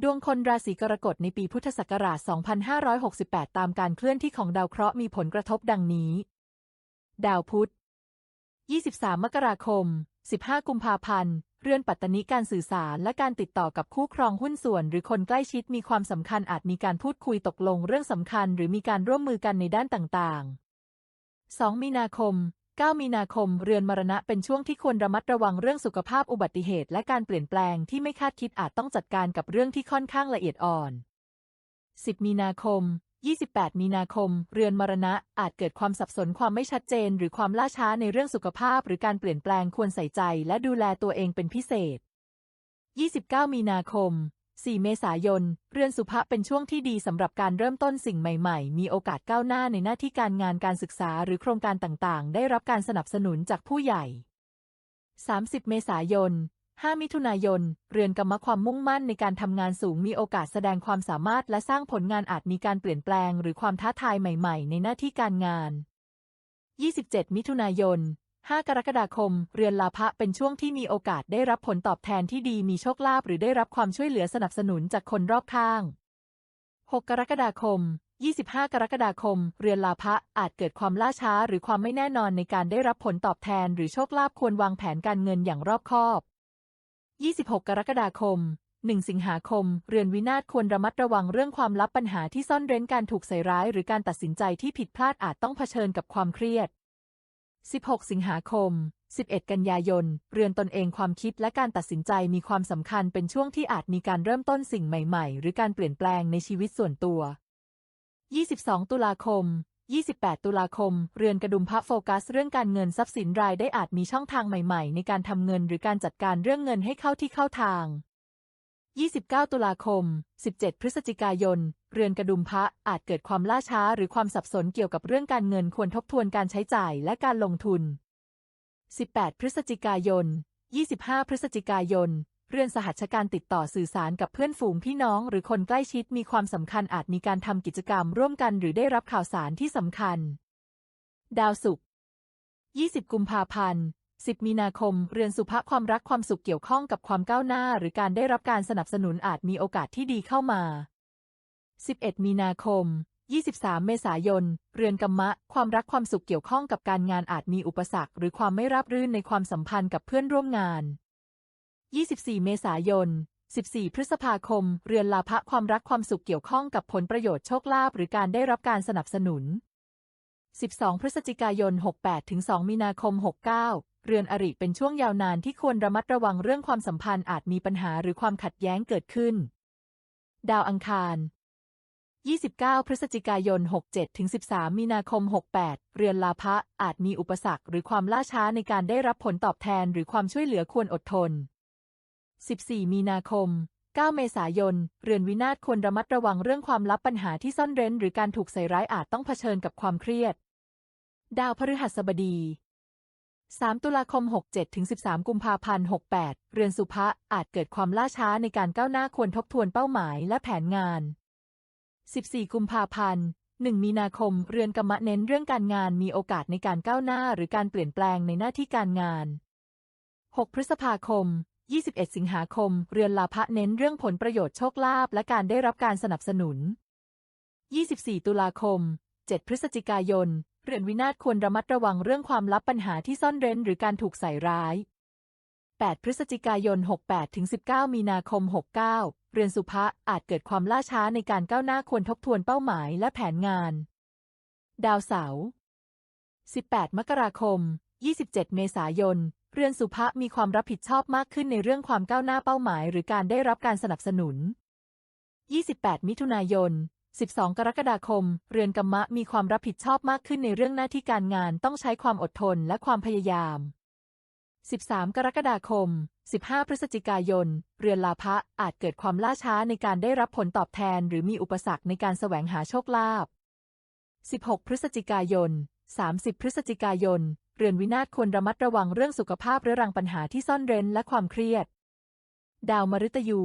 ดวงคนราศีกรกฎในปีพุทธศักราช 2568 ตามการเคลื่อนที่ของดาวเคราะห์มีผลกระทบดังนี้ ดาวพุธ 23 มกราคม 15 กุมภาพันธ์ เรือนปัตตนิการสื่อสารและการติดต่อกับคู่ครองหุ้นส่วน หรือคนใกล้ชิดมีความสำคัญอาจมีการพูดคุยตกลงเรื่องสำคัญ หรือมีการร่วมมือกันในด้านต่างๆ 2 มีนาคม 9 มีนาคม เรือนมรณะเป็นช่วงที่ควรระมัดระวังเรื่องสุขภาพอุบัติเหตุ และการเปลี่ยนแปลงที่ไม่คาดคิดอาจต้องจัดการกับเรื่องที่ค่อนข้างละเอียดอ่อน 10 มีนาคม 28 มีนาคม เรือนมรณะอาจเกิดความสับสนความไม่ชัดเจน หรือความล่าช้าในเรื่องสุขภาพ หรือการเปลี่ยนแปลงควรใส่ใจ และดูแลตัวเองเป็นพิเศษ 29 มีนาคม 4 เมษายน เรือนสุภะเป็นช่วงที่ดีสำหรับการเริ่มต้นสิ่งใหม่ๆ มีโอกาสก้าวหน้าในหน้าที่การงานการศึกษาหรือโครงการต่างๆ ได้รับการสนับสนุนจากผู้ใหญ่ 30 เมษายน 5 มิถุนายน เรือนกรรมความมุ่งมั่นในการทำงานสูงมีโอกาสแสดงความสามารถและสร้างผลงานอาจมีการเปลี่ยนแปลง หรือความท้าทายใหม่ ๆ ในหน้าที่การงาน 27 มิถุนายน 5 กรกฎาคม เรือนลาภะเป็นช่วงที่มีโอกาสได้รับผลตอบแทนที่ดีมีโชคลาภหรือได้รับความช่วยเหลือสนับสนุนจากคนรอบข้าง 6 กรกฎาคม 25 กรกฎาคม เรือนลาภะอาจเกิดความล่าช้าหรือความไม่แน่นอนในการได้รับผลตอบแทนหรือโชคลาภควรวางแผนการเงินอย่างรอบคอบ 26 กรกฎาคม 1 สิงหาคม เรือนวินาศควรระมัดระวังเรื่องความลับปัญหาที่ซ่อนเร้นการถูกใส่ร้าย หรือการตัดสินใจที่ผิดพลาดอาจต้องเผชิญกับความเครียด 16 สิงหาคม 11 กันยายน เรือนตนเองความคิดและการตัดสินใจมีความสำคัญเป็นช่วงที่อาจมีการเริ่มต้นสิ่งใหม่ ๆ หรือการเปลี่ยนแปลงในชีวิตส่วนตัว 22 ตุลาคม 28 ตุลาคม เรือนกระดุมพระโฟกัส เรื่องการเงินทรัพย์สินรายได้อาจมีช่องทางใหม่ ๆ ในการทำเงินหรือการจัดการเรื่องเงินให้เข้าที่เข้าทาง 29 ตุลาคม 17 พฤศจิกายน เรือนกระดุมพระอาจเกิดความล่าช้าหรือความสับสนเกี่ยวกับเรื่องการเงินควรทบทวนการใช้จ่ายและการลงทุน 18 พฤศจิกายน 25 พฤศจิกายน เรือนสหัชการติดต่อสื่อสารกับเพื่อนฝูงพี่น้องหรือคนใกล้ชิดมีความสำคัญอาจมีการทำกิจกรรมร่วมกันหรือได้รับข่าวสารที่สำคัญ ดาวศุกร์ 20 กุมภาพันธ์ 10 มีนาคม เรือนสุภะความรักความสุขเกี่ยวข้องกับความก้าวหน้า หรือการได้รับการสนับสนุนอาจมีโอกาสที่ดีเข้ามา 11 มีนาคม 23 เมษายน เรือนกรรมะ ความรักความสุขเกี่ยวข้องกับการงานอาจมีอุปสรรค หรือความไม่ราบรื่นในความสัมพันธ์กับเพื่อนร่วมงาน 24 เมษายน 14 พฤษภาคม เรือนลาภะความรักความสุขเกี่ยวข้องกับผลประโยชน์โชคลาภหรือการได้รับการสนับสนุน 12 พฤศจิกายน 68 ถึง 2 มีนาคม 69 เรือนอริเป็นช่วงยาวนานที่ควรระมัดระวังเรื่องความสัมพันธ์อาจมีปัญหาหรือความขัดแย้งเกิดขึ้น ดาวอังคาร 29 พฤศจิกายน 67 ถึง 13 มีนาคม 68 เรือนลาภะอาจมีอุปสรรคหรือความล่าช้าในการได้รับผลตอบแทนหรือความช่วยเหลือควรอดทน 14 มีนาคม 9 เมษายน เรือนวินาศควรระมัดระวังเรื่องความลับปัญหาที่ซ่อนเร้น หรือการถูกใส่ร้ายอาจต้องเผชิญกับความเครียด ดาวพฤหัสบดี 3 ตุลาคม 67 ถึง 13 กุมภาพันธ์ 68 เรือนสุภะอาจเกิดความล่าช้าในการก้าวหน้าควรทบทวนเป้าหมายและแผนงาน 14 กุมภาพันธ์ 1 มีนาคม เรือนกรรมะเน้นเรื่องการงานมีโอกาสในการก้าวหน้าหรือการเปลี่ยนแปลงในหน้าที่การงาน 6 พฤษภาคม 21 สิงหาคม เรือนลาภะเน้นเรื่องผลประโยชน์โชคลาภและการได้รับการสนับสนุน 24 ตุลาคม 7 พฤศจิกายน เรือนวินาศควรระมัดระวังเรื่องความลับปัญหาที่ซ่อนเร้นหรือการถูกใส่ร้าย 8 พฤศจิกายน 68 ถึง 19 มีนาคม 69 เรือนสุภะอาจเกิดความล่าช้าในการก้าวหน้าควรทบทวนเป้าหมายและแผนงาน ดาวเสาร์ 18 มกราคม 27 เมษายน เรือนสุภะมีความรับผิดชอบมากขึ้นในเรื่องความก้าวหน้าเป้าหมาย หรือการได้รับการสนับสนุน 28 มิถุนายน 12 กรกฎาคม เรือนกรรมะมีความรับผิดชอบมากขึ้นในเรื่องหน้าที่การงานต้องใช้ความอดทนและความพยายาม 13 กรกฎาคม 15 พฤศจิกายน เรือนลาภะอาจเกิดความล่าช้าในการได้รับผลตอบแทน หรือมีอุปสรรคในการแสวงหาโชคลาภ 16 พฤศจิกายน 30 พฤศจิกายน เรือนวินาศควรระมัดระวังเรื่องสุขภาพเรื้อรังปัญหาที่ซ่อนเร้นและความเครียด ดาวมฤตยู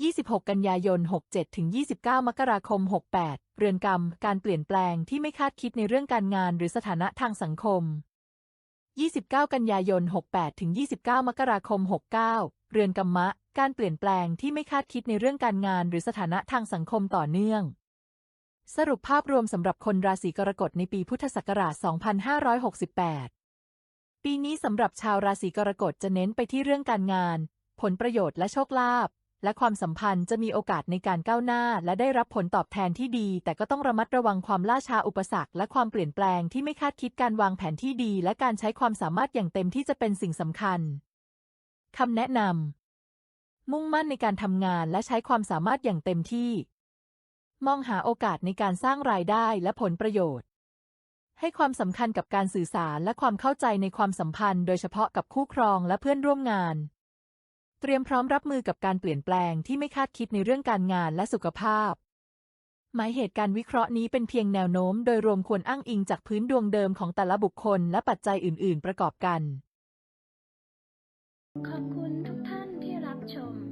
26 กันยายน 67 ถึง 29 มกราคม 68 เรือนกรรม การเปลี่ยนแปลงที่ไม่คาดคิดในเรื่องการงานหรือสถานะทางสังคม 29 กันยายน 68 ถึง 29 มกราคม 69 เรือนกรรมะ การเปลี่ยนแปลงที่ไม่คาดคิดในเรื่องการงานหรือสถานะทางสังคมต่อเนื่อง สรุปภาพรวมสำหรับคนราศีกรกฎในปีพุทธศักราช 2568 ปีนี้สำหรับชาวราศีกรกฎจะเน้นไปที่เรื่องการงาน ผลประโยชน์และโชคลาภ และความสัมพันธ์จะมีโอกาสในการก้าวหน้า และได้รับผลตอบแทนที่ดี แต่ก็ต้องระมัดระวังความล่าช้าอุปสรรค และความเปลี่ยนแปลงที่ไม่คาดคิดการวางแผนที่ดี และการใช้ความสามารถอย่างเต็มที่จะเป็นสิ่งสำคัญคำแนะนำมุ่งมั่นในการทำงานและใช้ความสามารถอย่างเต็มที่ มองหาโอกาสในการสร้างรายได้และผลประโยชน์ ให้ความสำคัญกับการสื่อสารและความเข้าใจในความสัมพันธ์ โดยเฉพาะกับคู่ครองและเพื่อนร่วมงาน เตรียมพร้อมรับมือกับการเปลี่ยนแปลงที่ไม่คาดคิดในเรื่องการงานและสุขภาพ หมายเหตุการวิเคราะห์นี้เป็นเพียงแนวโน้ม โดยรวมควรอ้างอิงจากพื้นดวงเดิมของแต่ละบุคคลและปัจจัยอื่น ๆ ประกอบกัน ขอบคุณทุกท่านที่รับชม